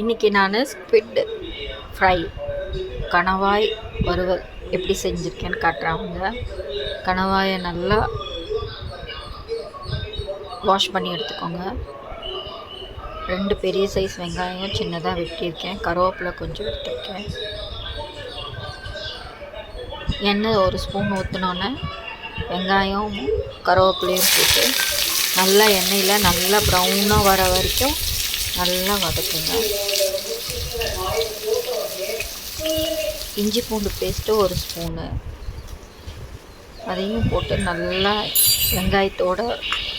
இன்றைக்கி நான் squid fry கணவாய் வறுவல் எப்படி செஞ்சுருக்கேன்னு காட்டுறாங்க கணவாயை நல்லா வாஷ் பண்ணி எடுத்துக்கோங்க. ரெண்டு பெரிய சைஸ் வெங்காயம் சின்னதாக வெட்டியிருக்கேன். கருவேப்பிலை கொஞ்சம் எடுத்துருக்கேன். எண்ணெய் ஒரு ஸ்பூன் ஊற்றினோன்னே வெங்காயம் கருவேப்பிலையும் போட்டு நல்லா எண்ணெயில் நல்லா ப்ரௌனாக வர வரைக்கும் நல்லா வதக்குங்க. இஞ்சி பூண்டு பேஸ்ட்டு ஒரு ஸ்பூனு அதையும் போட்டு நல்லா வெங்காயத்தோட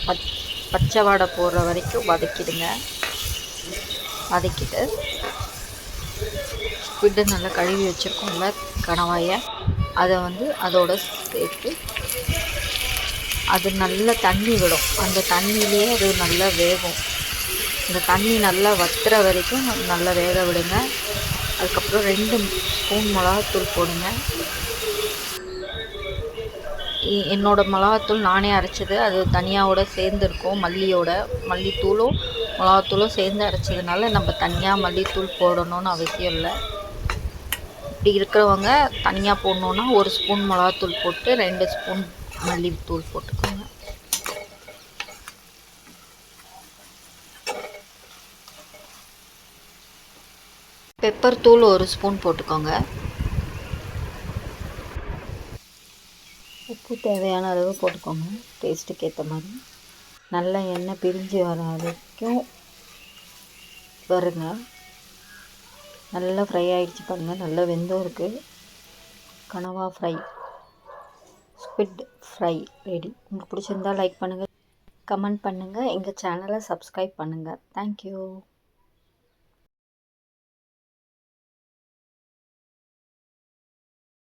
பச் பச்சை வாடை போடுற வரைக்கும் வதக்கிடுங்க. வதக்கிட்டு ஸ்குவிட்டு நல்லா கழுவி வச்சுருக்கோம்ல கணவாயை. அதை வந்து அதோட சேர்த்து அது நல்ல தண்ணி விடும். அந்த தண்ணியிலே அது நல்லா வேகும். இந்த தண்ணி நல்லா வத்துற வரைக்கும் நல்லா வேக விடுங்க. அதுக்கப்புறம் ரெண்டு ஸ்பூன் மிளகாத்தூள் போடுங்க. என்னோடய என்னோட மிளகாத்தூள் நானே அரைச்சது. அது தனியாவோட சேர்ந்துருக்கும் மல்லியோட. மல்லித்தூளும் மிளகாத்தூளும் சேர்ந்து அரைச்சதுனால நம்ம தனியாக மல்லித்தூள் போடணும்னு அவசியம் இல்லை. இப்படி இருக்கிறவங்க தனியாக போடணுன்னா ஒரு ஸ்பூன் மிளகாத்தூள் போட்டு ரெண்டு ஸ்பூன் மல்லித்தூள் போட்டுக்கோங்க. பெப்பர் தூள் ஒரு ஸ்பூன் போட்டுக்கோங்க. உப்பு தேவையான அளவு போட்டுக்கோங்க. டேஸ்ட்டுக்கு ஏற்ற மாதிரி. நல்லா எண்ணெய் பிரிஞ்சு வர வரைக்கும் வருங்க. நல்லா ஃப்ரை ஆகிடுச்சு பாருங்கள் நல்லா வெந்தும் இருக்குது கனவா ஃப்ரை ஸ்குவிட் ஃப்ரை ரெடி உங்களுக்கு பிடிச்சிருந்தா லைக் பண்ணுங்கள் கமெண்ட் பண்ணுங்கள் எங்கள் சேனலை சப்ஸ்கிரைப் பண்ணுங்கள் தேங்க்யூ